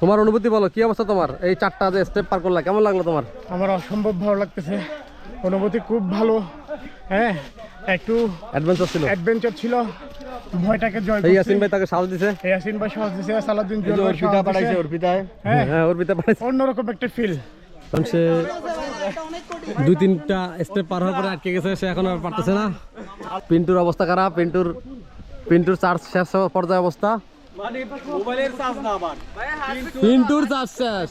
তোমার অনুভূতি বলো কি অবস্থা তোমার? এই চারটা যে স্টেপ পার করলা কেমন লাগল তোমার? আমার অসম্ভব ভালো লাগতেছে। অনুভূতি খুব ভালো। হ্যাঁ একটু অ্যাডভেঞ্চার ছিল। অ্যাডভেঞ্চার ছিল। ভয়টাকে জয় এই ইয়াসিন ভাই তাকে সাহস দিছে। ইয়াসিন ভাই সাহস দিছে সালাউদ্দিন এই যে জুয়েল ভাই অর্পিতা সাহস পাঠাইছে দিছে। অর্পিতায় হ্যাঁ। হ্যাঁ অর্পিতা পাঠাইছে। অন্যরকম একটা ফিল কারণ সে দুই তিনটা স্টেপ পার হওয়ার পরে আটকে গেছে সে এখন আর পারতেছে না। পিন্টুর অবস্থা খারাপ পিন্টুর পিন্টুর চার্জ শেষ পর্যায়ে অবস্থা। পিন্টুর চার্জ শেষ।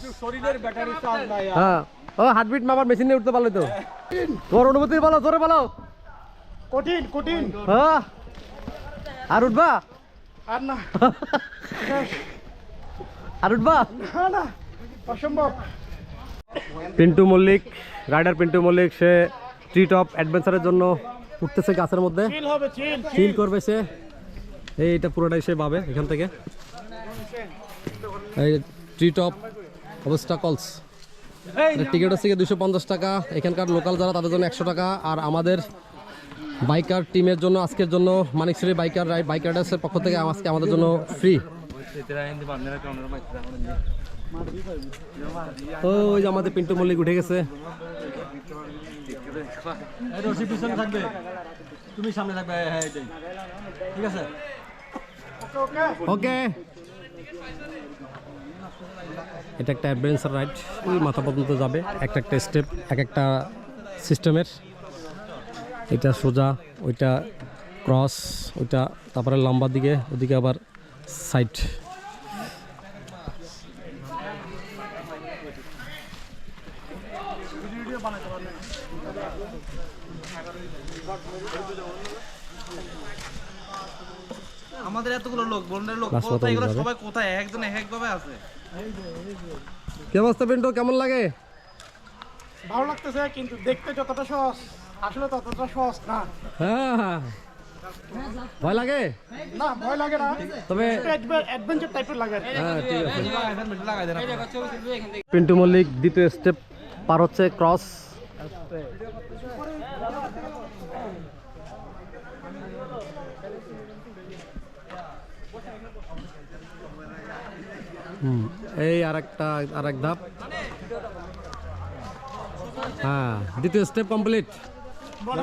হ্যাঁ। ও হার্টবিট মামার মেশিন নিয়ে উঠতে পারল তো। তোর অনুভূতি বলো তোরে বলো। কঠিন কঠিন। হ্যাঁ। আর উঠবা? আর না। আর উঠবা? না না। অসম্ভব। পিন্টু মল্লিক রাইডার পিন্টু মল্লিক সে ট্রি টপ অ্যাডভেঞ্চারের জন্য উঠতেছে গাছের মধ্যে। চিল করবে সে। এইটা পুরোটাই সে পাবে এখান থেকে। এই ট্রি টপ অবস্থা কলস টিকিট হচ্ছে দুশো পঞ্চাশ টাকা। এখানকার লোকাল যারা তাদের জন্য একশো টাকা। আর আমাদের বাইকার টিমের জন্য আজকের জন্য মানিকশ্রী বাইকার বাইক রাইডার্সের পক্ষ থেকে আজকে আমাদের জন্য ফ্রি ওই যে আমাদের পিন্টু মল্লিক উঠে গেছে। তুমি সামনে থাকবে হ্যাঁ ঠিক আছে? ওকে। এটা একটা অ্যাডভেঞ্চার রাইড ওই মাথা পর্যন্ত যাবে, একটা একটা স্টেপ, এক একটা সিস্টেমের। এটা সোজা, ওইটা ক্রস, ওইটা তারপরে লম্বার দিকে, ওদিকে আবার সাইড। আমাদের এতগুলো লোক বন্ডের লোক কোথায় এগুলো সবাই কোথায়? একজন এক ভাবে আছে। কি অবস্থা পিন্টু কেমন লাগে? ভালো লাগতেছে কিন্তু দেখতে যতটা সহজ আসলে ততটা সহজ না। হ্যাঁ। ভয় লাগে? না ভয় লাগে না। তবে অ্যাডভেঞ্চার টাইপের লাগে হ্যাঁ ঠিক আছে। লাগাই দেন আপনি। পিন্টু মল্লিক দ্বিতীয় স্টেপ পার হচ্ছে ক্রস হুম, এই আর একটা আর এক ধাপ। হ্যাঁ দ্বিতীয় স্টেপ কমপ্লিট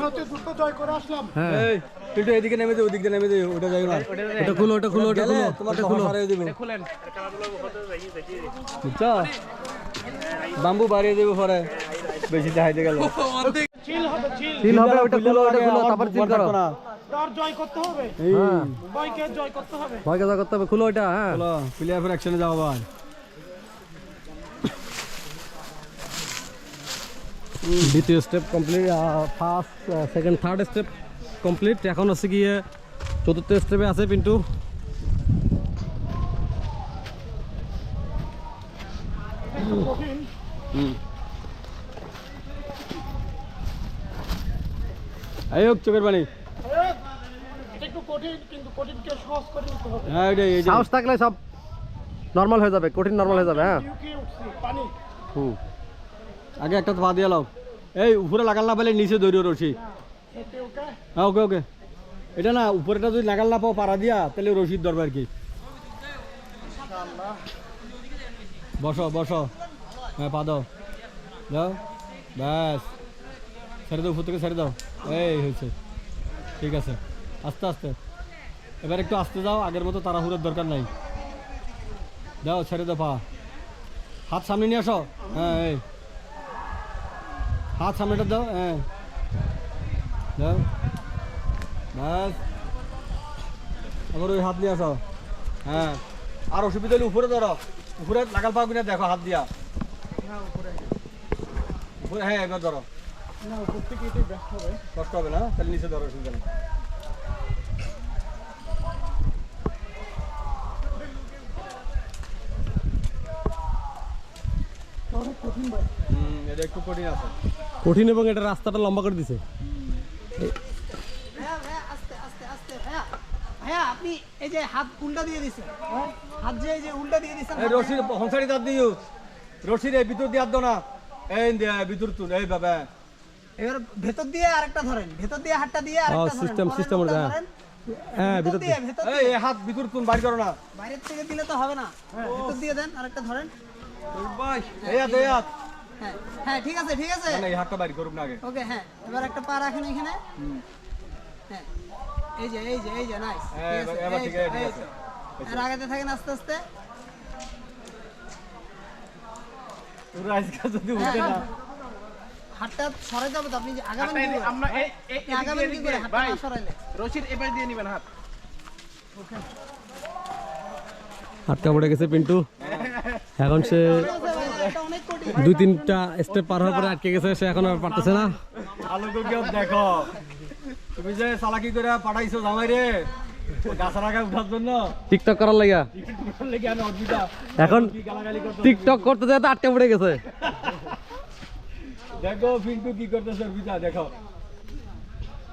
হচ্ছে দ্রুত জয় করে আসলাম। হ্যাঁ। এই এদিকে নেমে যাও ওদিকে নেমে যাও ওটা যাই না ওটা খুলো ওটা খুলো ওটা খুলো ওটা খুলো। হারিয়ে দেব। বুঝছ বাম্বু বাড়িয়ে দেবো পরে। বেশি দেখাইতে গেল। চিল হবে চিল। চিল হবে ওটা খুলো ওটা খুলো তারপর চিল করো। তার জয় করতে হবে। হ্যাঁ। ভয়কে জয় করতে হবে। ভয় কাজা করতে হবে। খুলো ওটা হ্যাঁ। চলো প্লেয়ার ফের অ্যাকশনে যাও আবার। দ্বিতীয় step complete first second third step complete এখন হচ্ছে গিয়ে চতুর্থ স্টেপে আছে পিন্টু। কঠিন এই হোক চোখের পানি। এটা একটু কঠিন কিন্তু কঠিনকে সহজ করে নিতে হবে। হ্যাঁ এটাই এই সাহস থাকলে সব নর্মাল হয়ে যাবে কঠিন নর্মাল হয়ে যাবে হ্যাঁ। লুকিয়ে উঠছি পানি। হুম। আগে একটা তো পা দিয়ে লাও। এই উপরে লাগাল না পেলে নিচে দৌড়িয়ে রশি। হ্যাঁ ওকে ওকে। এটা না উপরেটা যদি লাগাল না পাও পাড়া দিয়া তাহলে রশিদ দরবার কি? বসো বসো। হ্যাঁ পা দাও। দাও। ব্যাস। ছেড়ে দাও উপর থেকে ছেড়ে দাও। এই হয়েছে। ঠিক আছে। আস্তে আস্তে। এবার একটু আস্তে যাও আগের মতো তাড়াহুড়োর দরকার নাই। দাও ছেড়ে দাও পা। হাত সামনে নিয়ে আসো। হ্যাঁ এই। হাত সামনেটা দাও হ্যাঁ। দাও ব্যাস। আবার ওই হাত নিয়ে আসো। হ্যাঁ। আর অসুবিধা হলে উপরে ধরো। উপরে লাগাল পাও কিনা দেখো হাত দিয়া। উপরে। হ্যাঁ এবার ধরো। না উপর থেকে কষ্ট হবে না? তাহলে নিচে ধরো অসুবিধা নেই অনেক কঠিন ভাই হুম, এটা একটু কঠিন আছে। কঠিন এবং এটা রাস্তাটা লম্বা করে দিছে। ভাইয়া ভাইয়া আস্তে আস্তে আস্তে ভাইয়া। ভাইয়া আপনি এই যে হাত উল্টা দিয়ে দিছেন হাত যে এই যে উল্টা দিয়ে দিছেন এই রশির হংসারি দাঁত দিও রশির এই ভিতর দিয়ে দাও না। এই ভিতর তুল এই বাবা। এবার ভেতর দিয়ে আরেকটা ধরেন ভেতর দিয়ে হাতটা দিয়ে আরেকটা ধরেন হ্যাঁ। ধরেন, হ্যাঁ ভিতর দিয়ে। এই হাত ভিতর বাইর করো না। বাইরের থেকে দিলে তো হবে না। ভেতর দিয়ে দেন আরেকটা ধরেন। এই হাত এই হাত। হ্যাঁ হ্যাঁ ঠিক আছে ঠিক আছে। না, না, এই হাতটা বাইর করুক না আগে ওকে হ্যাঁ এবার একটা পা রাখেন এখানে। হ্যাঁ এই যে এই যে এই যে নাইস হ্যাঁ, এবার- এবার ঠিক আছে, ঠিক আছে। আর আগাতে থাকেন আস্তে আস্তে। তোর আজকে যদি হ্যাঁ, উঠে না। হাতটা সরাইতে হবে তো আপনি যে আগাবেন হাতটা কি এই- করে? আমরা এই- এই- আপনি এদিক আগাবেন দিয়ে, কি এদিক করে? দিয়ে, হাতটা ভাই না সরাইলে। রশিদ এবার দিয়ে নিবেন হাত। আটকা পড়ে গেছে পিন্টু। এখন সে এটা অনেক কঠিন দুই তিনটা স্টেপ পার হওয়ার পরে আটকে গেছে সে এখন আর পারতেছে না। দেখো। তুমি যে চালাকি করে পাঠাইছো জামাই রে টিকটক করার লাগিয়া। আমি এখন কি গালাগালি করতে টিকটক করতে যেতে আটকে পড়ে গেছে। দেখো পিন্টু কি করতেছে অর্পিতা দেখো।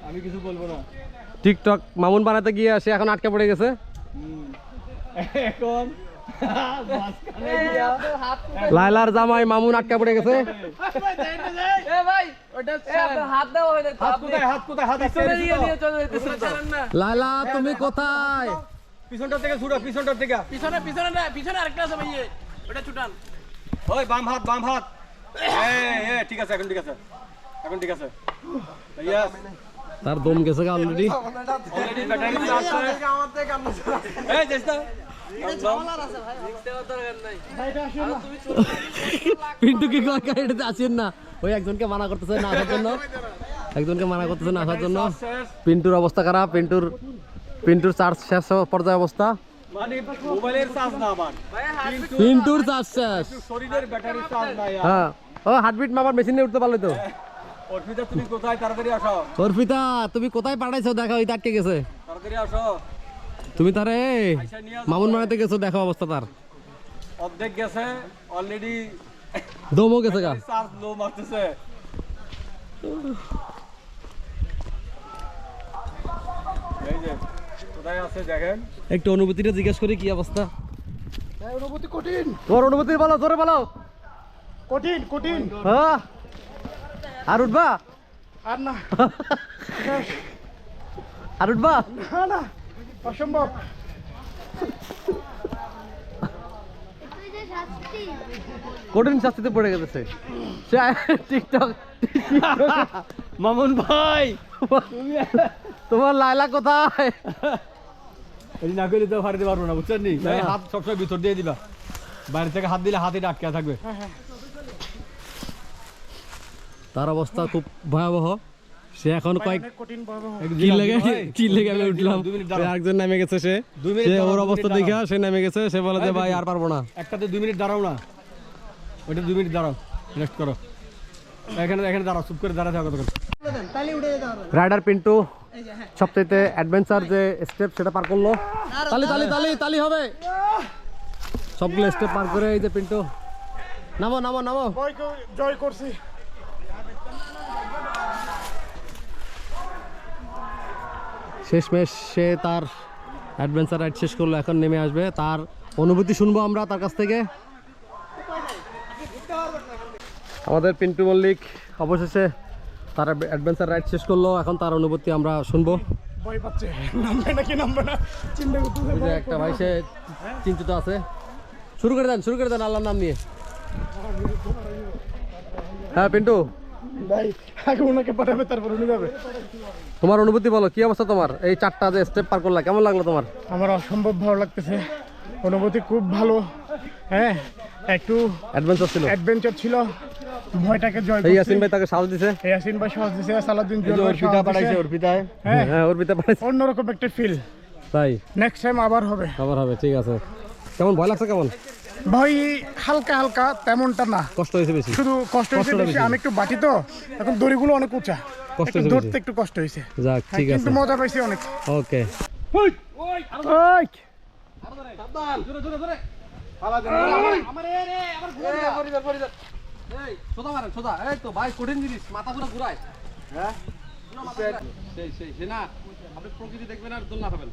আমি কিছু বলব না। টিকটক মামুন বানাতে গিয়ে সে এখন আটকে পড়ে গেছে। এখন লাইলার জামাই মামুন আটকে পড়ে গেছে। হাত কোথায় হাত কোথায় হাত আছে লাইলা তুমি কোথায়? পিছনটা থেকে ছুড়ো পিছনটা থেকে পিছনে পিছনে না পিছনে আরেকটা আছে ভাই ওটা ছুটান। ওই বাম হাত বাম হাত। এই এই ঠিক আছে এখন ঠিক আছে। এখন ঠিক আছে। ইয়েস তার দম গেছে অলরেডি অলরেডি ব্যাটারি চার্জ করে এই চেষ্টা ঝামেলার আছে ভাই পিন্টু কি কয় কয় এটাতে আসেন না। ওই একজনকে মানা করতেছে না আসার জন্য। একজনকে মানা করতেছে না আসার জন্য। পিন্টুর অবস্থা খারাপ পিন্টুর পিন্টুর চার্জ শেষ হওয়ার পর্যায়ে অবস্থা। মানে চার্জ পিন্টুর চার্জ শেষ। হ্যাঁ। ও হার্টবিট মাপার মেশিনে উঠতে পারলে তো। অর্পিতা তুমি কোথায়? তাড়াতাড়ি আসো। অর্পিতা তুমি কোথায় পাঠাইছো? দেখো ওই আটকে গেছে। তাড়াতাড়ি আসো। তুমি তারে মামুন বানাতে গেছো দেখো অবস্থা তার। অর্ধেক গেছে অলরেডি দমও গেছে গা। চার্জ লো মারতেছে। এই যে কোথায় আছে দেখেন? একটু অনুভূতিটা জিজ্ঞেস করি কি অবস্থা? অনুভূতি কঠিন। তোর অনুভূতি বলো জোরে বলো। কঠিন কঠিন। হ্যাঁ? আর উঠবা? আর না। আর উঠবা? না না। অসম্ভব। তুই যে শাস্তি কঠিন শাস্তিতে পড়ে গেছে। টিকটক মামুন ভাই! তোমার লাইলা কোথায়? এই না করলে তো ফাড়িতে পারব না বুঝছেন নি? হাত সবসময় ভিতর দিয়ে দিবা। বাইরে থেকে হাত দিলে হাতে আটকে থাকবে। তার অবস্থা খুব ভয়াবহ। সে এখন কয়েক কি লেগে কি লেগে আমি উঠলাম। আরেকজন নেমে গেছে সে সে ওর অবস্থা দেখে সে নেমে গেছে সে বলে যে ভাই আর পারব না। একটাতে দুই মিনিট দাঁড়াও না। ওইটা দুই মিনিট দাঁড়াও রেস্ট করো। এখানে এখানে দাঁড়াও চুপ করে দাঁড়াতে হবে রাইডার পিন্টু এই যে হ্যাঁ অ্যাডভেঞ্চার যে স্টেপ সেটা পার করল। তালি তালি তালি তালি হবে। সবগুলো স্টেপ পার করে এই যে পিন্টু। নামো নামো নামো। জয় করছি। শেষমেশ সে তার অ্যাডভেঞ্চার রাইড শেষ করল এখন নেমে আসবে। তার অনুভূতি শুনব আমরা তার কাছ থেকে। আমাদের পিন্টু মল্লিক অবশেষে তার অ্যাডভেঞ্চার রাইড শেষ করল এখন তার অনুভূতি আমরা শুনব। ভয় পাচ্ছে। নামবে নাকি নামবে না। চিন্তা একটা ভাই সে চিন্তিত আছে। শুরু করে দেন শুরু করে দেন আল্লাহর নাম নিয়ে। হ্যাঁ পিন্টু। ভাই আগে ওনাকে পাঠাবে তারপর উনি যাবে। তোমার অনুভূতি বলো কি অবস্থা তোমার? এই চারটা যে স্টেপ পার করলা কেমন লাগল তোমার? আমার অসম্ভব ভালো লাগতেছে। অনুভূতি খুব ভালো। হ্যাঁ একটু অ্যাডভেঞ্চার ছিল। অ্যাডভেঞ্চার ছিল। ভয়টাকে জয় এই ইয়াসিন ভাই তাকে সাহস দিছে। এই ইয়াসিন ভাই সাহস দিছে সালাউদ্দিন এই যে জুয়েল ভাই অর্পিতা সাহস পাঠাইছে দিছে। অর্পিতায় হ্যাঁ হ্যাঁ অর্পিতা পাঠাইছে। অন্যরকম একটা ফিল তাই। নেক্সট টাইম আবার হবে। আবার হবে ঠিক আছে। কেমন ভয় লাগছে কেমন? ভয় হালকা হালকা তেমনটা না। কষ্ট হয়েছে বেশি? শুধু কষ্ট হয়েছে বেশি। আমি একটু বাটি তো এখন দড়িগুলো অনেক উঁচা। কষ্ট হয়েছে ধরতে একটু কষ্ট হয়েছে। যাক হ্যাঁ, ঠিক আছে। কিন্তু মজা পাইছি অনেক। ওকে। ওই! সোজা মারেন সোজা এই তো ভাই কঠিন জিনিস মাথা পুরো ঘুরায়। হ্যাঁ? সেই সেই না আপনি প্রকৃতি দেখবেন আর দোলনা খাবেন।